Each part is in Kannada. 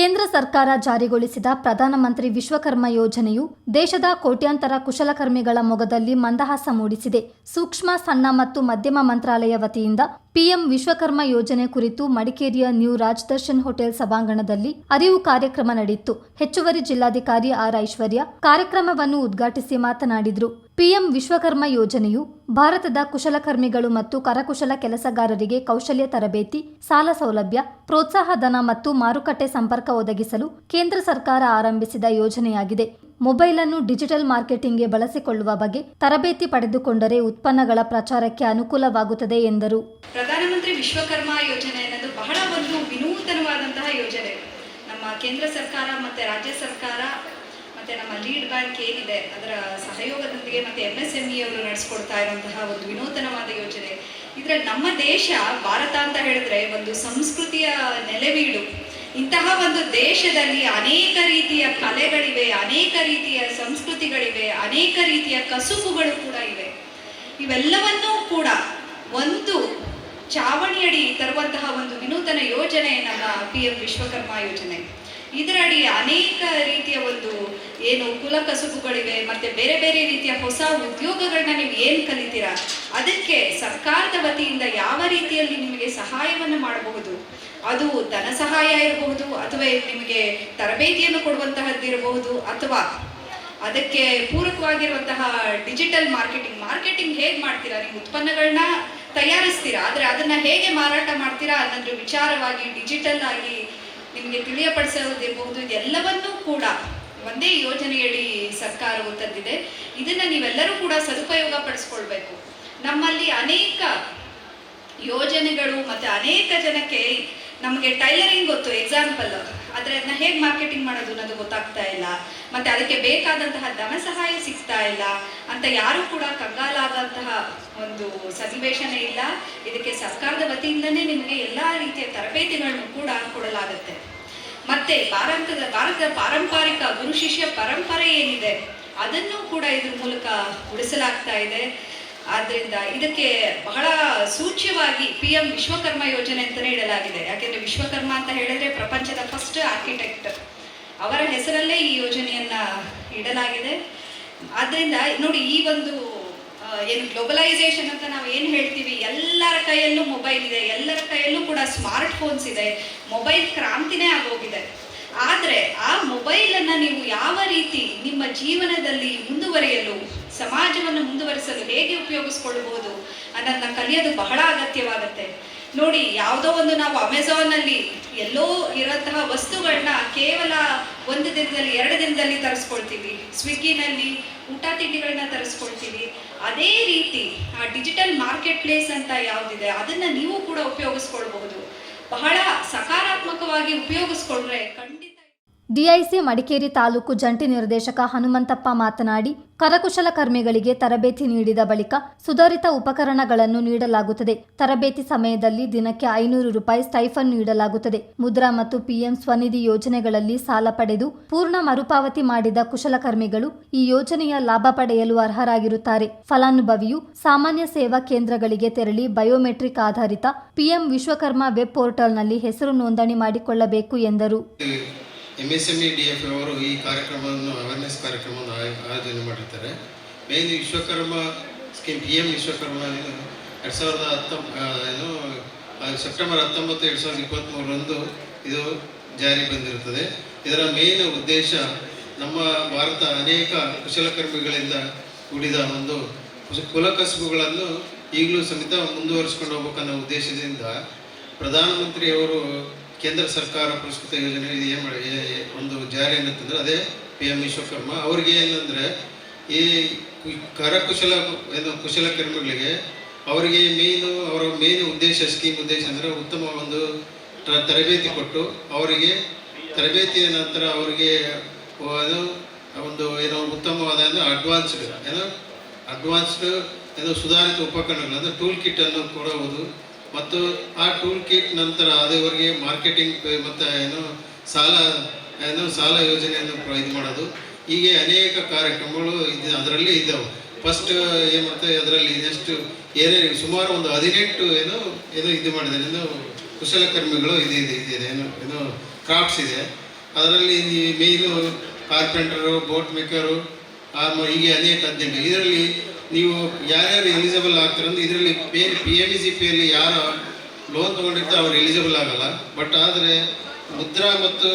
ಕೇಂದ್ರ ಸರ್ಕಾರ ಜಾರಿಗೊಳಿಸಿದ ಪ್ರಧಾನಮಂತ್ರಿ ವಿಶ್ವಕರ್ಮ ಯೋಜನೆಯು ದೇಶದ ಕೋಟ್ಯಾಂತರ ಕುಶಲಕರ್ಮಿಗಳ ಮೊಗದಲ್ಲಿ ಮಂದಹಾಸ ಮೂಡಿಸಿದೆ. ಸೂಕ್ಷ್ಮ, ಸಣ್ಣ ಮತ್ತು ಮಧ್ಯಮ ಮಂತ್ರಾಲಯ ವತಿಯಿಂದ ಪಿಎಂ ವಿಶ್ವಕರ್ಮ ಯೋಜನೆ ಕುರಿತು ಮಡಿಕೇರಿಯ ನ್ಯೂ ರಾಜ್ ದರ್ಶನ್ ಹೋಟೆಲ್ ಸಭಾಂಗಣದಲ್ಲಿ ಅರಿವು ಕಾರ್ಯಕ್ರಮ ನಡೆಯಿತು. ಹೆಚ್ಚುವರಿ ಜಿಲ್ಲಾಧಿಕಾರಿ ಆರ್ ಐಶ್ವರ್ಯ ಕಾರ್ಯಕ್ರಮವನ್ನು ಉದ್ಘಾಟಿಸಿ ಮಾತನಾಡಿದರು. ಪಿಎಂ ವಿಶ್ವಕರ್ಮ ಯೋಜನೆಯು ಭಾರತದ ಕುಶಲಕರ್ಮಿಗಳು ಮತ್ತು ಕರಕುಶಲ ಕೆಲಸಗಾರರಿಗೆ ಕೌಶಲ್ಯ ತರಬೇತಿ, ಸಾಲ ಸೌಲಭ್ಯ, ಪ್ರೋತ್ಸಾಹ ಧನ ಮತ್ತು ಮಾರುಕಟ್ಟೆ ಸಂಪರ್ಕ ಒದಗಿಸಲು ಕೇಂದ್ರ ಸರ್ಕಾರ ಆರಂಭಿಸಿದ ಯೋಜನೆಯಾಗಿದೆ. ಮೊಬೈಲ್ ಅನ್ನು ಡಿಜಿಟಲ್ ಮಾರ್ಕೆಟಿಂಗ್ಗೆ ಬಳಸಿಕೊಳ್ಳುವ ಬಗ್ಗೆ ತರಬೇತಿ ಪಡೆದುಕೊಂಡರೆ ಉತ್ಪನ್ನಗಳ ಪ್ರಚಾರಕ್ಕೆ ಅನುಕೂಲವಾಗುತ್ತದೆ ಎಂದರು. ಪ್ರಧಾನಮಂತ್ರಿ ವಿಶ್ವಕರ್ಮ ಯೋಜನೆ ಅನ್ನೋದು ಬಹಳ ಒಂದು ವಿನೂತನವಾದಂತಹ ಯೋಜನೆ. ನಮ್ಮ ಕೇಂದ್ರ ಸರ್ಕಾರ ಮತ್ತೆ ರಾಜ್ಯ ಸರ್ಕಾರ ಮತ್ತೆ ನಮ್ಮ ಲೀಡ್ ಬ್ಯಾಂಕ್ ಏನಿದೆ, ಅದರ ಸಹಯೋಗದೊಂದಿಗೆ ಮತ್ತೆ ಎಂ ಎಸ್ ಎಂ ಇ ಅವರು ನಡೆಸ್ಕೊಡ್ತಾ ಇರುವಂತಹ ಒಂದು ವಿನೂತನವಾದ ಯೋಜನೆ. ಇದ್ರಲ್ಲಿ ನಮ್ಮ ದೇಶ, ಭಾರತ ಅಂತ ಹೇಳಿದ್ರೆ ಒಂದು ಸಂಸ್ಕೃತಿಯ ನೆಲೆವೀಡು. ಇಂತಹ ಒಂದು ದೇಶದಲ್ಲಿ ಅನೇಕ ರೀತಿಯ ಕಲೆಗಳಿವೆ, ಅನೇಕ ರೀತಿಯ ಸಂಸ್ಕೃತಿಗಳಿವೆ, ಅನೇಕ ರೀತಿಯ ಕಸುಬುಗಳು ಕೂಡ ಇವೆ. ಇವೆಲ್ಲವನ್ನೂ ಕೂಡ ಒಂದು ಚಾವಣಿಯಡಿ ತರುವಂತಹ ಒಂದು ವಿನೂತನ ಯೋಜನೆ ನಮ್ಮ ಪಿ ಎಂ ವಿಶ್ವಕರ್ಮ ಯೋಜನೆ. ಇದರಡಿ ಅನೇಕ ರೀತಿಯ ಒಂದು ಏನು ಕುಲ ಕಸುಬುಗಳಿವೆ, ಮತ್ತೆ ಬೇರೆ ಬೇರೆ ರೀತಿಯ ಹೊಸ ಉದ್ಯೋಗಗಳನ್ನ ನೀವು ಏನು ಕಲಿತೀರಾ? ಅದಕ್ಕೆ ಸರ್ಕಾರದ ವತಿಯಿಂದ ಯಾವ ರೀತಿಯಲ್ಲಿ ನಿಮಗೆ ಸಹಾಯವನ್ನು ಮಾಡಬಹುದು? ಅದು ಧನ ಸಹಾಯ ಇರಬಹುದು, ಅಥವಾ ನಿಮಗೆ ತರಬೇತಿಯನ್ನು ಕೊಡುವಂತಹದ್ದಿರಬಹುದು ಅಥವಾ ಅದಕ್ಕೆ ಪೂರಕವಾಗಿರುವಂತಹ ಡಿಜಿಟಲ್ ಮಾರ್ಕೆಟಿಂಗ್ ಮಾರ್ಕೆಟಿಂಗ್ ಹೇಗೆ ಮಾಡ್ತೀರಾ? ನೀವು ಉತ್ಪನ್ನಗಳನ್ನ ತಯಾರಿಸ್ತೀರಾ, ಆದರೆ ಅದನ್ನ ಹೇಗೆ ಮಾರಾಟ ಮಾಡ್ತೀರಾ ಅನ್ನೋದ್ರ ವಿಚಾರವಾಗಿ ಡಿಜಿಟಲ್ ಆಗಿ ನಿಮಗೆ ತಿಳಿಯಪಡಿಸೋದಿರಬಹುದು ಇದೆಲ್ಲವನ್ನೂ ಕೂಡ ಒಂದೇ ಯೋಜನೆಯಡಿ ಸರ್ಕಾರವು ತಂದಿದೆ. ಇದನ್ನು ನೀವೆಲ್ಲರೂ ಕೂಡ ಸದುಪಯೋಗ ಪಡಿಸ್ಕೊಳ್ಬೇಕು. ನಮ್ಮಲ್ಲಿ ಅನೇಕ ಯೋಜನೆಗಳು ಮತ್ತು ಅನೇಕ ಜನಕ್ಕೆ ನಮಗೆ ಟೈಲರಿಂಗ್ ಗೊತ್ತು ಎಕ್ಸಾಂಪಲ್ ಆದರೆ ಅದನ್ನ ಹೇಗೆ ಮಾರ್ಕೆಟಿಂಗ್ ಮಾಡೋದು ಅನ್ನೋದು ಗೊತ್ತಾಗ್ತಾ ಇಲ್ಲ. ಮತ್ತೆ ಅದಕ್ಕೆ ಬೇಕಾದಂತಹ ಧನ ಸಹಾಯ ಸಿಗ್ತಾ ಇಲ್ಲ. ಅಂತ ಯಾರು ಕೂಡ ಕಂಗಾಲಾದಂತಹ ಒಂದು ಸನ್ನಿವೇಶನೇ ಇಲ್ಲ. ಇದಕ್ಕೆ ಸರ್ಕಾರದ ವತಿಯಿಂದನೇ ನಿಮಗೆ ಎಲ್ಲಾ ರೀತಿಯ ತರಬೇತಿಗಳನ್ನು ಕೂಡ ಕೊಡಲಾಗುತ್ತೆ. ಮತ್ತೆ ಭಾರತದ ಭಾರತದ ಪಾರಂಪರಿಕ ಗುರು ಶಿಷ್ಯ ಪರಂಪರೆ ಏನಿದೆ, ಅದನ್ನು ಕೂಡ ಇದ್ರ ಮೂಲಕ ಉಳಿಸಲಾಗ್ತಾ ಇದೆ. ಆದ್ರಿಂದ ಇದಕ್ಕೆ ಬಹಳ ಸೂಚ್ಯವಾಗಿ ಪಿ ಎಂ ವಿಶ್ವಕರ್ಮ ಯೋಜನೆ ಅಂತಲೇ ಇಡಲಾಗಿದೆ ಯಾಕೆಂದ್ರೆ ವಿಶ್ವಕರ್ಮ ಅಂತ ಹೇಳಿದ್ರೆ ಪ್ರಪಂಚದ ಫಸ್ಟ್ ಆರ್ಕಿಟೆಕ್ಟ್ ಅವರ ಹೆಸರಲ್ಲೇ ಈ ಯೋಜನೆಯನ್ನ ಇಡಲಾಗಿದೆ. ಆದ್ದರಿಂದ ನೋಡಿ, ಈ ಒಂದು ಏನು ಗ್ಲೋಬಲೈಸೇಷನ್ ಅಂತ ನಾವು ಏನು ಹೇಳ್ತೀವಿ? ಎಲ್ಲರ ಕೈಯಲ್ಲೂ ಮೊಬೈಲ್ ಇದೆ. ಎಲ್ಲರ ಕೈಯಲ್ಲೂ ಕೂಡ ಸ್ಮಾರ್ಟ್ ಫೋನ್ಸ್ ಇದೆ. ಮೊಬೈಲ್ ಕ್ರಾಂತಿನೇ ಆಗೋಗಿದೆ. ಆದರೆ ಆ ಮೊಬೈಲನ್ನು ನೀವು ಯಾವ ರೀತಿ ನಿಮ್ಮ ಜೀವನದಲ್ಲಿ ಮುಂದುವರಿಯಲು ಸಮಾಜವನ್ನು ಮುಂದುವರಿಸಲು ಹೇಗೆ ಉಪಯೋಗಿಸ್ಕೊಳ್ಬಹುದು ಅನ್ನೋದನ್ನ ಕಲಿಯೋದು ಬಹಳ ಅಗತ್ಯವಾಗುತ್ತೆ. ನೋಡಿ, ಯಾವುದೋ ಒಂದು ನಾವು ಅಮೆಝಾನಲ್ಲಿ ಎಲ್ಲೋ ಇರೋಂತಹ ವಸ್ತುಗಳನ್ನ ಕೇವಲ ಒಂದು ದಿನದಲ್ಲಿ, ಎರಡು ದಿನದಲ್ಲಿ ತರಿಸ್ಕೊಳ್ತೀವಿ. ಸ್ವಿಗ್ಗಿನಲ್ಲಿ ಊಟ ತಿಂಡಿಗಳನ್ನ ತರಿಸ್ಕೊಳ್ತೀವಿ. ಅದೇ ರೀತಿ ಆ ಡಿಜಿಟಲ್ ಮಾರ್ಕೆಟ್ ಪ್ಲೇಸ್ ಅಂತ ಯಾವುದಿದೆ, ಅದನ್ನ ನೀವು ಕೂಡ ಉಪಯೋಗಿಸ್ಕೊಳ್ಬಹುದು. ಬಹಳ ಸಕಾರಾತ್ಮಕವಾಗಿ ಉಪಯೋಗಿಸ್ಕೊಂಡ್ರೆ ಡಿಐಸಿ ಮಡಿಕೇರಿ ತಾಲೂಕು ಜಂಟಿ ನಿರ್ದೇಶಕ ಹನುಮಂತಪ್ಪ ಮಾತನಾಡಿ ಕರಕುಶಲಕರ್ಮಿಗಳಿಗೆ ತರಬೇತಿ ನೀಡಿದ ಬಳಿಕ ಸುಧಾರಿತ ಉಪಕರಣಗಳನ್ನು ನೀಡಲಾಗುತ್ತದೆ. ತರಬೇತಿ ಸಮಯದಲ್ಲಿ ದಿನಕ್ಕೆ ಐನೂರು ರೂಪಾಯಿ ಸ್ಟೈಫನ್ ನೀಡಲಾಗುತ್ತದೆ. ಮುದ್ರಾ ಮತ್ತು ಪಿಎಂ ಸ್ವನಿಧಿ ಯೋಜನೆಗಳಲ್ಲಿ ಸಾಲ ಪಡೆದು ಪೂರ್ಣ ಮರುಪಾವತಿ ಮಾಡಿದ ಕುಶಲಕರ್ಮಿಗಳು ಈ ಯೋಜನೆಯ ಲಾಭ ಪಡೆಯಲು ಅರ್ಹರಾಗಿರುತ್ತಾರೆ. ಫಲಾನುಭವಿಯು ಸಾಮಾನ್ಯ ಸೇವಾ ಕೇಂದ್ರಗಳಿಗೆ ತೆರಳಿ ಬಯೋಮೆಟ್ರಿಕ್ ಆಧಾರಿತ ಪಿಎಂ ವಿಶ್ವಕರ್ಮ ವೆಬ್ ಪೋರ್ಟಲ್ನಲ್ಲಿ ಹೆಸರು ನೋಂದಣಿ ಮಾಡಿಕೊಳ್ಳಬೇಕು ಎಂದರು. M S M E D F ಅವರು ಈ ಕಾರ್ಯಕ್ರಮವನ್ನು ಅವೇರ್ನೆಸ್ ಕಾರ್ಯಕ್ರಮವನ್ನು ಆಯೋ- ಆಯೋಜನೆ ಮಾಡಿರ್ತಾರೆ. Main Vishwakarma scheme P M Vishwakarma ಎರಡು ಸಾವಿರದ ಹತ್ತೊಂಬ ಏನು ಸೆಪ್ಟೆಂಬರ್ ಹತ್ತೊಂಬತ್ತು, ಎರಡು ಸಾವಿರದ ಇಪ್ಪತ್ತ್ಮೂರರಂದು ಇದು ಜಾರಿ ಬಂದಿರುತ್ತದೆ. ಇದರ ಮೇನ್ ಉದ್ದೇಶ ನಮ್ಮ ಭಾರತ ಅನೇಕ ಕುಶಲಕರ್ಮಿಗಳಿಂದ ಕೂಡಿದ ಒಂದು ಕುಲಕಸುಬುಗಳನ್ನು ಈಗಲೂ ಸಮೇತ ಮುಂದುವರಿಸ್ಕೊಂಡು ಹೋಗ್ಬೇಕನ್ನೋ ಉದ್ದೇಶದಿಂದ ಪ್ರಧಾನಮಂತ್ರಿಯವರು ಕೇಂದ್ರ ಸರ್ಕಾರ ಪುರಸ್ಕೃತ ಯೋಜನೆ ಇದು ಏನು ಮಾಡಿ ಒಂದು ಜಾರಿ ಏನಂತಂದ್ರೆ ಅದೇ ಪಿ ಎಂ ವಿಶ್ವಕರ್ಮ ಅವ್ರಿಗೆ ಏನಂದರೆ ಈ ಕರಕುಶಲ ಏನು ಕುಶಲಕರ್ಮಿಗಳಿಗೆ ಅವರಿಗೆ ಮೇನು ಅವರ ಮೇನ್ ಉದ್ದೇಶ ಸ್ಕೀಮ್ ಉದ್ದೇಶ ಅಂದರೆ ಉತ್ತಮ ಒಂದು ತರಬೇತಿ ಕೊಟ್ಟು ಅವರಿಗೆ ತರಬೇತಿಯ ನಂತರ ಅವರಿಗೆ ಅದು ಒಂದು ಏನೋ ಉತ್ತಮವಾದ ಅಡ್ವಾನ್ಸ್ಡ್ ಏನೋ ಅಡ್ವಾನ್ಸ್ಡ್ ಏನೋ ಸುಧಾರಿತ ಉಪಕರಣಗಳು ಅಂದರೆ ಟೂಲ್ ಕಿಟ್ ಅನ್ನು ಕೊಡುವುದು ಮತ್ತು ಆ ಟೂಲ್ ಕಿಟ್ ನಂತರ ಅದೇವರೆಗೆ ಮಾರ್ಕೆಟಿಂಗ್ ಮತ್ತು ಏನು ಸಾಲ ಏನು ಸಾಲ ಯೋಜನೆಯನ್ನು ಇದು ಮಾಡೋದು. ಹೀಗೆ ಅನೇಕ ಕಾರ್ಯಕ್ರಮಗಳು ಇದು, ಅದರಲ್ಲಿ ಇದ್ದಾವೆ. ಫಸ್ಟ್ ಏನು ಅದರಲ್ಲಿ ಇದೆಷ್ಟು ಏನೇ ಸುಮಾರು ಒಂದು ಹದಿನೆಂಟು ಏನು ಏನು ಇದು ಮಾಡಿದ್ದಾರೆ. ಏನು ಕುಶಲಕರ್ಮಿಗಳು ಇದು, ಇದೆ ಇದೆ, ಏನು ಏನು ಕ್ರಾಫ್ಟ್ಸ್ ಇದೆ. ಅದರಲ್ಲಿ ಮೇಯ್ನು ಕಾರ್ಪೆಂಟರು ಬೋಟ್ ಮೇಕರು ಹೀಗೆ ಅನೇಕ ಹದಿನೆಂಟು ಇದರಲ್ಲಿ ನೀವು ಯಾರ್ಯಾರು ಎಲಿಜಿಬಲ್ ಆಗ್ತಾರಂದ್ರೆ ಇದರಲ್ಲಿ ಪೇ ಪಿ ಎಂ ಸಿ ಪಿಯಲ್ಲಿ ಯಾರು ಲೋನ್ ತೊಗೊಂಡಿರ್ತಾರೆ ಅವ್ರು ಎಲಿಜಿಬಲ್ ಆಗಲ್ಲ. ಬಟ್ ಆದರೆ ಮುದ್ರಾ ಮತ್ತು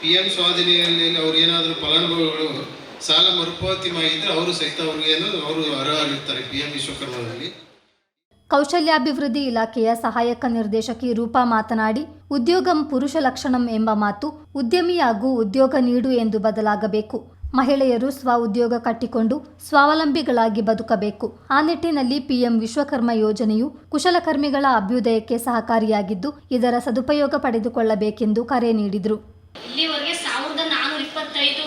ಪಿ ಎಂ ಸ್ವಾಧೀನಲ್ಲಿ ಅವ್ರು ಏನಾದರೂ ಫಲಾನುಭವಿಗಳು ಸಾಲ ಮರುಪಾವತಿ ಮಾಡಿದ್ರೆ ಅವರು ಸಹಿತ ಏನಾದರೂ ಅವರು ಅರ್ಹರಿರ್ತಾರೆ ಪಿ ಎಂ ವಿಶ್ವಕರ್ಮದಲ್ಲಿ. ಕೌಶಲ್ಯಾಭಿವೃದ್ಧಿ ಇಲಾಖೆಯ ಸಹಾಯಕ ನಿರ್ದೇಶಕಿ ರೂಪಾ ಮಾತನಾಡಿ, ಉದ್ಯೋಗಂ ಪುರುಷ ಲಕ್ಷಣಂ ಎಂಬ ಮಾತು ಉದ್ಯಮಿಯಾಗೂ ಉದ್ಯೋಗ ನೀಡು ಎಂದು ಬದಲಾಗಬೇಕು. ಮಹಿಳೆಯರು ಸ್ವ ಉದ್ಯೋಗ ಕಟ್ಟಿಕೊಂಡು ಸ್ವಾವಲಂಬಿಗಳಾಗಿ ಬದುಕಬೇಕು. ಆ ನಿಟ್ಟಿನಲ್ಲಿ ಪಿಎಂ ವಿಶ್ವಕರ್ಮ ಯೋಜನೆಯು ಕುಶಲಕರ್ಮಿಗಳ ಅಭ್ಯುದಯಕ್ಕೆ ಸಹಕಾರಿಯಾಗಿದ್ದು, ಇದರ ಸದುಪಯೋಗ ಪಡೆದುಕೊಳ್ಳಬೇಕೆಂದು ಕರೆ ನೀಡಿದರು. ಇಲ್ಲಿವರೆಗೆ ಸಾವಿರದ ನಾನ್ನೂರ ಇಪ್ಪತ್ತೈದು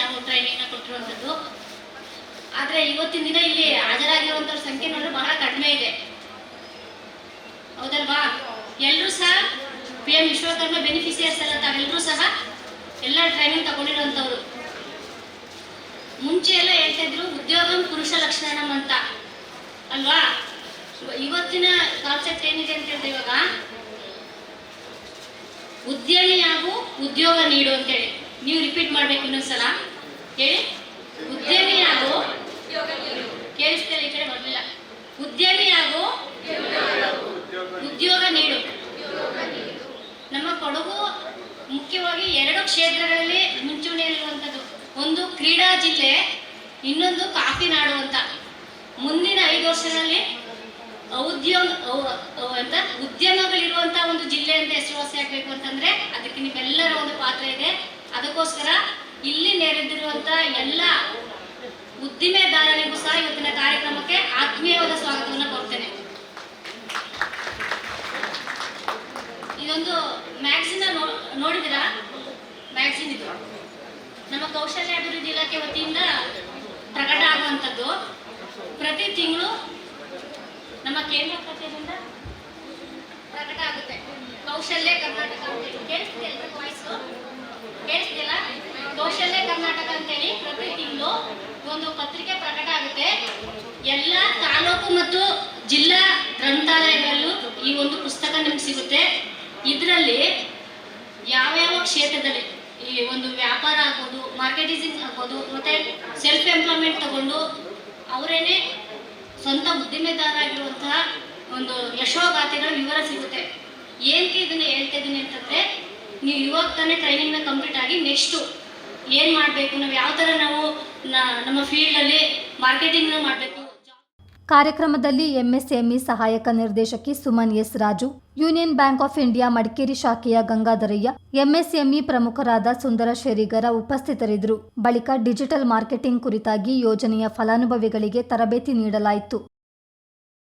ನಾವು ಟ್ರೈನಿಂಗ್ನ ಕೊಟ್ಟಿರುವಂಥದ್ದು. ಆದರೆ ಇವತ್ತಿನ ದಿನ ಇಲ್ಲಿ ಹಾಜರಾಗಿರುವಂಥವ್ರ ಸಂಖ್ಯೆ ನೋಡಿದ್ರೆ ಬಹಳ ಕಡಿಮೆ ಇದೆ. ಹೌದಲ್ವಾ? ಎಲ್ಲರೂ ಸಹ ಪಿ ಎಂ ವಿಶ್ವಕರ್ಮ ಬೆನಿಫಿಷಿಯರ್ಸ್ ಎಲ್ಲ ತಾವೆಲ್ಲರೂ ಸಹ ಎಲ್ಲ ಟ್ರೈನಿಂಗ್ ತಗೊಂಡಿರುವಂಥವ್ರು. ಮುಂಚೆ ಎಲ್ಲ ಹೇಳ್ತಾ ಇದ್ರು, ಉದ್ಯೋಗಂ ಪುರುಷ ಲಕ್ಷಣ ಅಂತ. ಅಲ್ವಾ? ಇವತ್ತಿನ ಕಾನ್ಸೆಪ್ಟ್ ಏನಿದೆ ಅಂತ ಹೇಳಿದ್ರೆ ಇವಾಗ, ಉದ್ಯಮಿ ಹಾಗೂ ಉದ್ಯೋಗ ನೀಡು ಅಂತೇಳಿ ನೀವು ರಿಪೀಟ್ ಮಾಡ್ಬೇಕು ಇನ್ನೊಂದ್ಸಲ. ಹೇಳಿ. ಉದ್ಯಮಿಯಾಗು ಕೇಳಿಸ್ತಿಲ್ಲ ಈ ಕಡೆ ಬರಲಿಲ್ಲ ಉದ್ಯಮಿಯಾಗು ಉದ್ಯೋಗ ನೀಡು ನಮ್ಮ ಕೊಡಗು ಮುಖ್ಯವಾಗಿ ಎರಡು ಕ್ಷೇತ್ರಗಳಲ್ಲಿ ಮುಂಚೂಣಿಯಲ್ಲಿರುವಂಥದ್ದು ಒಂದು ಕ್ರೀಡಾ ಜಿಲ್ಲೆ, ಇನ್ನೊಂದು ಕಾಫಿ ನಾಡು ಅಂತ. ಮುಂದಿನ ಐದು ವರ್ಷದಲ್ಲಿ ಉದ್ಯೋಗ ಅಂತ ಉದ್ಯಮಗಳಿರುವಂತ ಒಂದು ಜಿಲ್ಲೆ ಅಂತ ಹೆಸರುವಾಸಿ ಆಗ್ಬೇಕು ಅಂತಂದ್ರೆ ಅದಕ್ಕೆ ನಿಮ್ಮೆಲ್ಲರ ಒಂದು ಪಾತ್ರ ಇದೆ. ಅದಕ್ಕೋಸ್ಕರ ಇಲ್ಲಿ ನೆರೆದಿರುವಂತ ಎಲ್ಲ ಉದ್ದಿಮೆದಾರರಿಗೂ ಸಹ ಇವತ್ತಿನ ಕಾರ್ಯಕ್ರಮಕ್ಕೆ ಆತ್ಮೀಯವಾದ ಸ್ವಾಗತವನ್ನು ಕೊಡ್ತೇನೆ ಇದೊಂದು ಮ್ಯಾಗ್ಝಿನ್ ನೋಡಿದಿರಾ ಮ್ಯಾಗ್ಝಿನ್ ಇದು ನಮ್ಮ ಕೌಶಲ್ಯ ಅಭಿವೃದ್ಧಿ ಇಲಾಖೆ ವತಿಯಿಂದ ಪ್ರಕಟ ಆಗುವಂಥದ್ದು ಪ್ರತಿ ತಿಂಗಳು ನಮ್ಮ ಕೇರಳ ಕಥೆಯಿಂದ ಪ್ರಕಟ ಆಗುತ್ತೆ. ಕೌಶಲ್ಯ ಕರ್ನಾಟಕ ಅಂತೇಳಿ ಕೇಳಿಸ್ತಿದೆ ಎಲ್ರಿಗೂ ವಾಯ್ಸು ಕೇಳಿಸ್ತಿಲ್ಲ ಕೌಶಲ್ಯ ಕರ್ನಾಟಕ ಅಂತೇಳಿ ಪ್ರತಿ ತಿಂಗಳು ಒಂದು ಪತ್ರಿಕೆ ಪ್ರಕಟ ಆಗುತ್ತೆ. ಎಲ್ಲ ತಾಲೂಕು ಮತ್ತು ಜಿಲ್ಲಾ ಗ್ರಂಥಾಲಯಗಳಲ್ಲೂ ಈ ಒಂದು ಪುಸ್ತಕ ನಿಮ್ಗೆ ಸಿಗುತ್ತೆ. ಇದರಲ್ಲಿ ಯಾವ್ಯಾವ ಕ್ಷೇತ್ರದಲ್ಲಿ ಈ ಒಂದು ವ್ಯಾಪಾರ ಆಗ್ಬೋದು ಮಾರ್ಕೆಟಿಂಗ್ ಆಗ್ಬೋದು, ಮತ್ತೆ ಸೆಲ್ಫ್ ಎಂಪ್ಲಾಯ್ಮೆಂಟ್ ತಗೊಂಡು ಅವರೇನೆ ಸ್ವಂತ ಉದ್ದಿಮೆದಾರಾಗಿರುವಂತಹ ಒಂದು ಯಶೋಗಾಥೆಗಳ ವಿವರ ಸಿಗುತ್ತೆ. ಏನಕ್ಕೆ ಇದನ್ನ ಹೇಳ್ತಾ ಇದ್ದೀನಿ ಅಂತಂದ್ರೆ, ನೀವು ಇವಾಗ ತಾನೇ ಟ್ರೈನಿಂಗ್ನ ಕಂಪ್ಲೀಟ್ ಆಗಿ ನೆಕ್ಸ್ಟು ಏನು ಮಾಡಬೇಕು, ನಾವು ಯಾವ ಥರ ನಾವು ನಮ್ಮ ಫೀಲ್ಡಲ್ಲಿ ಮಾರ್ಕೆಟಿಂಗ್ನ ಮಾಡಬೇಕು ಕಾರ್ಯಕ್ರಮದಲ್ಲಿ ಎಂಎಸ್ಎಂಇ ಸಹಾಯಕ ನಿರ್ದೇಶಕಿ Suman S Raju, Union Bank of India Madikeri ಶಾಖೆಯ ಗಂಗಾಧರಯ್ಯ, ಎಂಎಸ್ಎಂಇ ಪ್ರಮುಖರಾದ ಸುಂದರ ಶೇರಿಗರ ಉಪಸ್ಥಿತರಿದ್ದರು. ಬಳಿಕ ಡಿಜಿಟಲ್ ಮಾರ್ಕೆಟಿಂಗ್ ಕುರಿತಾಗಿ ಯೋಜನೆಯ ಫಲಾನುಭವಿಗಳಿಗೆ ತರಬೇತಿ ನೀಡಲಾಯಿತು.